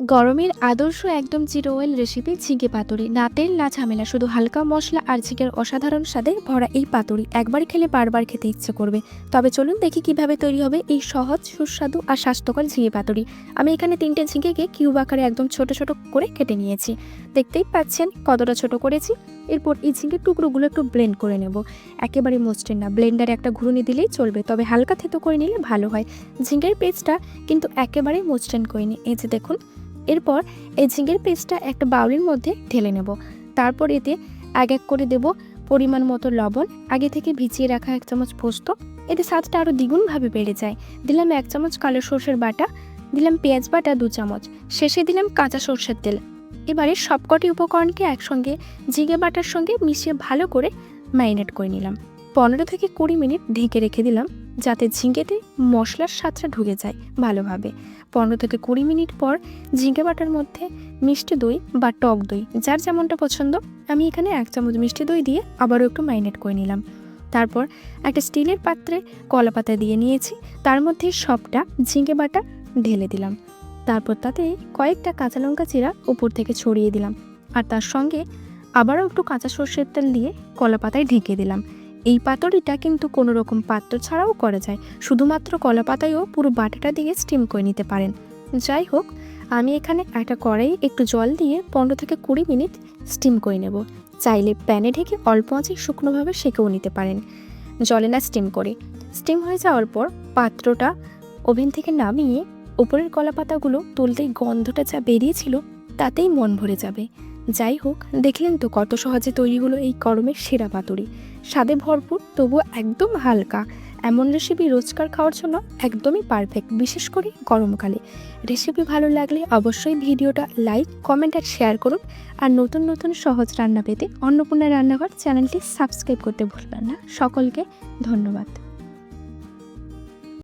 গরমের আদর্শ একদম জিরো অয়েল রেসিপি ঝিঙে পাতুরি। না তেল, না ঝামেলা, শুধু হালকা মশলা আর ঝিঙের অসাধারণ স্বাদে ভরা এই পাতুরি। একবার খেলে বারবার খেতে ইচ্ছে করবে। তবে চলুন দেখি কীভাবে তৈরি হবে এই সহজ, সুস্বাদু আর স্বাস্থ্যকর ঝিঙে পাতুরি। আমি এখানে তিনটে ঝিঙেকে কিউব আকারে একদম ছোট ছোট করে কেটে নিয়েছি। দেখতেই পাচ্ছেন কতটা ছোট করেছি। এরপর এই ঝিঙের টুকরোগুলো একটু ব্লেন্ড করে নেব। একেবারে মসৃণ না ব্লেন্ডারে একটা ঘুরুনি দিলেই চলবে, তবে হালকা থেতো করে নিলে ভালো হয়। ঝিঙের পেস্টটা কিন্তু একেবারেই মসৃণ করিনি এই যে দেখুন এরপর এই ঝিঙের পেস্টটা একটা বাউলির মধ্যে ঢেলে নেব। তারপর এতে এক এক করে দেব পরিমাণ মতো লবণ, আগে থেকে ভিজিয়ে রাখা এক চামচ পোস্ত। এতে স্বাদটা আরও দ্বিগুণভাবে বেড়ে যায়। দিলাম এক চামচ কালো সর্ষের বাটা, দিলাম পেঁয়াজ বাটা দু চামচ, শেষে দিলাম কাঁচা সর্ষের তেল। এবারে সবকটি উপকরণকে একসঙ্গে ঝিঙে বাটার সঙ্গে মিশিয়ে ভালো করে ম্যারিনেট করে নিলাম। পনেরো থেকে কুড়ি মিনিট ঢেকে রেখে দিলাম। যাতে ঝিঙেতে মশলার স্বাদটা ঢুকে যায় ভালোভাবে। পনেরো থেকে কুড়ি মিনিট পর ঝিঙে বাটার মধ্যে মিষ্টি দই বা টক দই, যার যেমনটা পছন্দ, আমি এখানে এক চামচ মিষ্টি দই দিয়ে আবারও একটু ম্যারিনেট করে নিলাম। তারপর একটা স্টিলের পাত্রে কলা পাতা দিয়ে নিয়েছি, তার মধ্যে সবটা ঝিঙে বাটা ঢেলে দিলাম। তারপর তাতে কয়েকটা কাঁচা লঙ্কা চিরা উপর থেকে ছড়িয়ে দিলাম। আর তার সঙ্গে আবারও একটু কাঁচা সর্ষের তেল দিয়ে কলা পাতায় ঢেকে দিলাম। এই পাতুরিটা কিন্তু কোনো রকম পাত্র ছাড়াও করা যায়। শুধুমাত্র কলা পাতায়ও পুরো বাটাটা দিয়ে স্টিম করে নিতে পারেন। যাই হোক, আমি এখানে একটা কড়াই একটু জল দিয়ে পনেরো থেকে কুড়ি মিনিট স্টিম করে নেব। চাইলে প্যানে ঢেকে অল্প আঁচে শুকনোভাবে সেঁকেও নিতে পারেন। জলে না স্টিম করে। স্টিম হয়ে যাওয়ার পর পাত্রটা ওভেন থেকে নামিয়ে উপরের কলা পাতাগুলো তুলতেই গন্ধটা যা বেরিয়েছিল তাতেই মন ভরে যাবে। যাই হোক দেখলেন তো কত সহজে তৈরি হলো এই গরমের সেরা পাতুরি। স্বাদে ভরপুর, তবুও একদম হালকা। এমন রেসিপি রোজকার খাওয়ার জন্য একদমই পারফেক্ট বিশেষ করে গরমকালে। রেসিপি ভালো লাগলে অবশ্যই ভিডিওটা লাইক কমেন্ট আর শেয়ার করুন। আর নতুন নতুন সহজ রান্না পেতে অন্নপূর্ণা রান্নাঘর চ্যানেলটি সাবস্ক্রাইব করতে ভুলবেন না। সকলকে ধন্যবাদ।